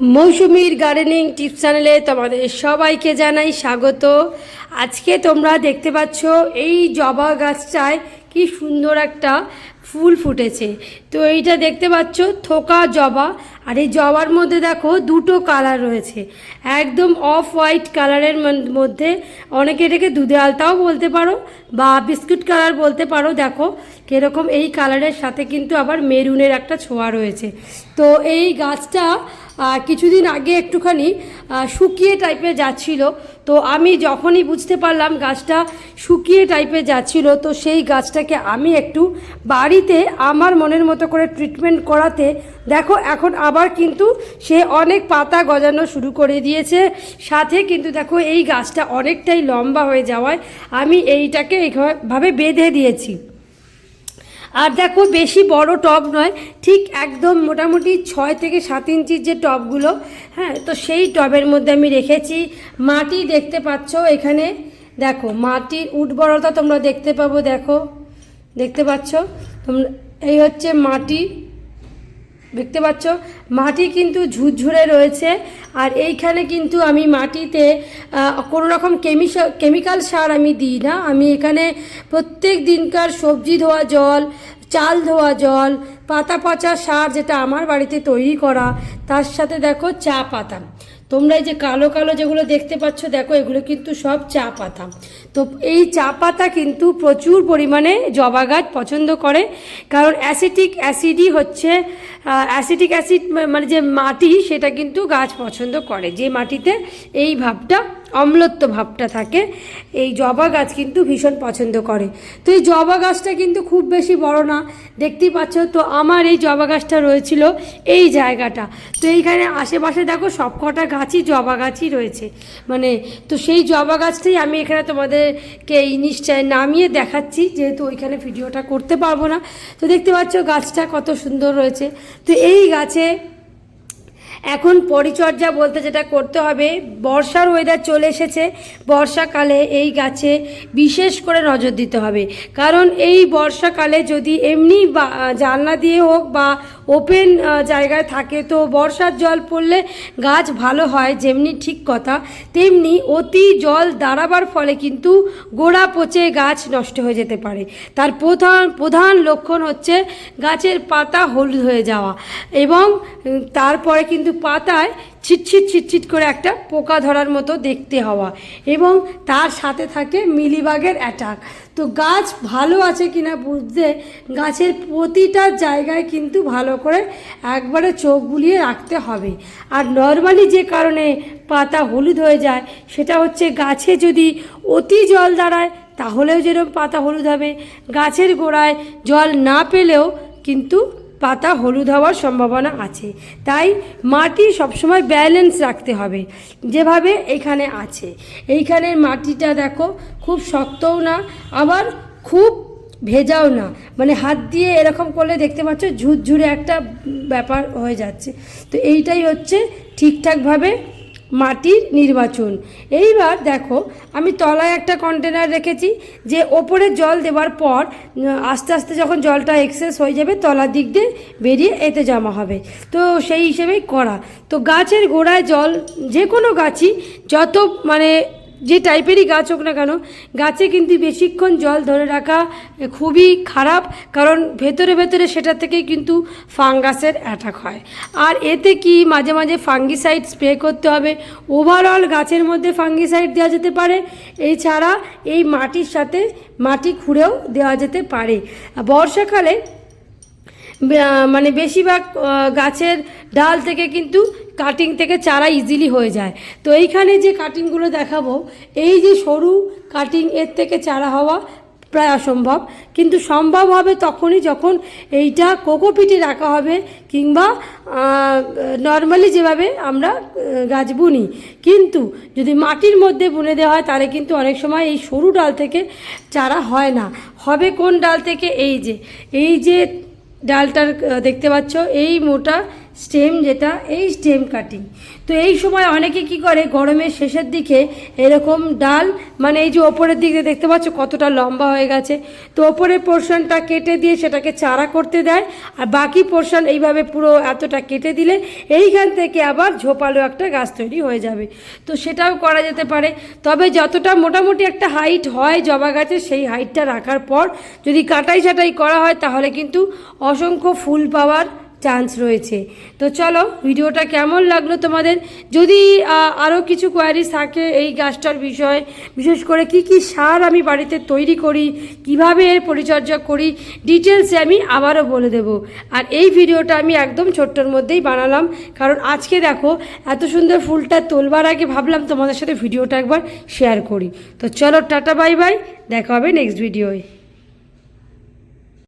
মৌসুমীর gardening tips চ্যানেলে তোমাদের সবাইকে জানাই স্বাগত। আজকে তোমরা দেখতে পাচ্ছ এই জবা গাছটায় কি সুন্দর একটা ফুল ফুটেছে। তো এইটা দেখতে পাচ্ছ থোকা জবা। আর এই জবার মধ্যে দেখো দুটো কালার রয়েছে। একদম অফ হোয়াইট কালারের মধ্যে অনেকে এটাকে দুধে আলতাও বলতে পারো বা বিস্কুট কালার বলতে পারো। দেখো কীরকম এই কালারের সাথে কিন্তু আবার মেরুনের একটা ছোঁয়া রয়েছে। তো এই গাছটা কিছুদিন আগে একটুখানি শুকিয়ে টাইপের যাচ্ছিল। তো আমি যখনই বুঝতে পারলাম গাছটা শুকিয়ে টাইপের যাচ্ছিল, তো সেই গাছটাকে আমি একটু বাড়িতে আমার মনের মতো করে ট্রিটমেন্ট করাতে, দেখো এখন আবার কিন্তু সে অনেক পাতা গজানো শুরু করে দিয়েছে। সাথে কিন্তু দেখো এই গাছটা অনেকটাই লম্বা হয়ে যাওয়ায় আমি এইটাকে এইভাবে বেঁধে দিয়েছি। আর দেখো বেশি বড় টব নয়, ঠিক একদম মোটামুটি ছয় থেকে সাত ইঞ্চির যে টবগুলো হ্যাঁ তো সেই টবের মধ্যে আমি রেখেছি। মাটি দেখতে পাচ্ছ এখানে, দেখো মাটির উর্বরতা তোমরা দেখতে পাবো, দেখো, দেখতে পাচ্ছ? তোমরা, এই হচ্ছে মাটি। দেখতে পাচ্ছ? মাটি কিন্তু ঝুরঝুরে রয়েছে আর এইখানে কিন্তু আমি মাটিতে কোনো রকম কেমিক্যাল সার আমি দিই না। আমি এখানে প্রত্যেক দিনকার সবজি ধোয়া জল, চাল ধোয়া জল, পাতা পচা সার যেটা আমার বাড়িতে তৈরি করা, তার সাথে দেখো চা পাতা। তোমরা এই যে কালো কালো যেগুলো দেখতে পাচ্ছ, দেখো, এগুলো কিন্তু সব চা পাতা। তো এই চা পাতা কিন্তু প্রচুর পরিমাণে জবা গাছ পছন্দ করে, কারণ অ্যাসিটিক অ্যাসিডই হচ্ছে অ্যাসিটিক অ্যাসিড মানে যে মাটি, সেটা কিন্তু গাছ পছন্দ করে। যে মাটিতে এই ভাবটা অম্লত্ব ভাবটা থাকে। এই জবা গাছ কিন্তু ভীষণ পছন্দ করে। তো এই জবা গাছটা কিন্তু খুব বেশি বড় না। দেখতেই পাচ্ছ তো আমার এই জবা গাছটা রয়েছিল এই জায়গাটা। তো এইখানে আশেপাশে দেখো সবকটা গাছই জবা গাছই রয়েছে। মানে তো সেই জবা গাছটাই আমি এখানে তোমাদেরকে এই নিশ্চয় নামিয়ে দেখাচ্ছি। যেহেতু ওইখানে ভিডিওটা করতে পারব না। তো দেখতে পাচ্ছ গাছটা কত সুন্দর রয়েছে। তো এই গাছে এখন পরিচর্যা বলতে যেটা করতে হবে, বর্ষার ওয়েদার চলে এসেছে, বর্ষাকালে এই গাছে বিশেষ করে নজর দিতে হবে। কারণ এই বর্ষাকালে যদি এমনি বা জানলা দিয়ে হোক বা ওপেন জায়গায় থাকে। তো বর্ষার জল পড়লে গাছ ভালো হয়, যেমনি ঠিক কথা। তেমনি অতি জল দাঁড়াবার ফলে কিন্তু গোড়া পচে গাছ নষ্ট হয়ে যেতে পারে। তার প্রধান প্রধান লক্ষণ হচ্ছে গাছের পাতা হলুদ হয়ে যাওয়া এবং তারপরে কিন্তু পাতায় ছিটছিট ছিটছিট করে একটা পোকা ধরার মতো দেখতে হওয়া এবং তার সাথে থাকে মিলিবাগের অ্যাটাক তো গাছ ভালো আছে কিনা বুঝতে গাছের প্রতিটা জায়গায় কিন্তু ভালো করে একবারে চোখ বুলিয়ে রাখতে হবে। আর নর্মালি যে কারণে পাতা হলুদ হয়ে যায়, সেটা হচ্ছে গাছে যদি অতি জল দাঁড়ায়, তাহলেও যেরকম পাতা হলুদ হবে। গাছের গোড়ায় জল না পেলেও কিন্তু পাতা হলুদ হওয়ার সম্ভাবনা আছে। তাই মাটি সবসময় ব্যালেন্স রাখতে হবে, যেভাবে এখানে আছে। এইখানের মাটিটা দেখো, খুব শক্তও না, আবার খুব ভেজাও না। মানে হাত দিয়ে এরকম করলে দেখতে পাচ্ছ ঝুরঝুরে একটা ব্যাপার হয়ে যাচ্ছে। তো এইটাই হচ্ছে ঠিকঠাকভাবে মাটির নির্বাচন। এইবার দেখো, আমি তলায় একটা কন্টেনার রেখেছি, যে ওপরে জল দেওয়ার পর আস্তে আস্তে যখন জলটা এক্সেস হয়ে যাবে, তলার দিক দিয়ে বেরিয়ে এতে জমা হবে। তো সেই হিসেবেই করা। তো গাছের গোড়ায় জল যে কোনো গাছই যত মানে যে টাইপেরই গাছ হোক না কেন, গাছে কিন্তু বেশিক্ষণ জল ধরে রাখা খুবই খারাপ, কারণ ভেতরে ভেতরে সেটা থেকেই কিন্তু ফাঙ্গাসের অ্যাটাক হয়। আর এতে কি মাঝে মাঝে ফাঙ্গিসাইড স্প্রে করতে হবে? ওভারঅল গাছের মধ্যে ফাঙ্গিসাইড দেওয়া যেতে পারে, এছাড়া এই মাটির সাথে মাটি খুঁড়েও দেওয়া যেতে পারে। বর্ষাকালে মানে বেশিরভাগ গাছের ডাল থেকে কিন্তু কাটিং থেকে চারা ইজিলি হয়ে যায়। তো এইখানে যে কাটিংগুলো দেখাবো, এই যে সরু কাটিং এর থেকে চারা হওয়া প্রায় অসম্ভব। কিন্তু সম্ভব হবে তখনই যখন এইটা কোকোপিটে রাখা হবে কিংবা নর্মালি যেভাবে আমরা গাছ বুনি। কিন্তু যদি মাটির মধ্যে বুনে দেওয়া হয়, তাহলে কিন্তু অনেক সময় এই সরু ডাল থেকে চারা হয় না। হবে কোন ডাল থেকে? এই যে এই যে ডালটার দেখতে পাচ্ছ, এই মোটা স্টেম যেটা, এই স্টেম কাটিং তো এই সময় অনেকে কি করে, গরমের শেষের দিকে এরকম ডাল মানে এই যে ওপরের দিকে দেখতে পাচ্ছ কতটা লম্বা হয়ে গেছে, তো ওপরের পোর্শনটা কেটে দিয়ে সেটাকে চারা করতে দেয়, আর বাকি পোর্শন এইভাবে পুরো এতটা কেটে দিলে এইখান থেকে আবার ঝোপালো একটা গাছ তৈরি হয়ে যাবে। তো সেটাও করা যেতে পারে। তবে যতটা মোটামুটি একটা হাইট হয় জবা গাছের, সেই হাইটটা রাখার পর যদি কাটাই ছাটাই করা হয়, তাহলে কিন্তু অসংখ্য ফুল পাওয়ার চান্স রয়েছে। তো চলো, ভিডিওটা কেমন লাগল তোমাদের? যদি আরও কিছু কোয়ারিজ থাকে এই গাছটার বিষয়ে, বিশেষ করে কি কি সার আমি বাড়িতে তৈরি করি, কীভাবে এর পরিচর্যা করি ডিটেলসে আমি আবারও বলে দেব। আর এই ভিডিওটা আমি একদম ছোট্টর মধ্যেই বানালাম। কারণ আজকে দেখো, এত সুন্দর ফুলটা তোলবার আগে ভাবলাম তোমাদের সাথে ভিডিওটা একবার শেয়ার করি। তো চলো, টাটা বাই বাই দেখা হবে নেক্সট ভিডিওয়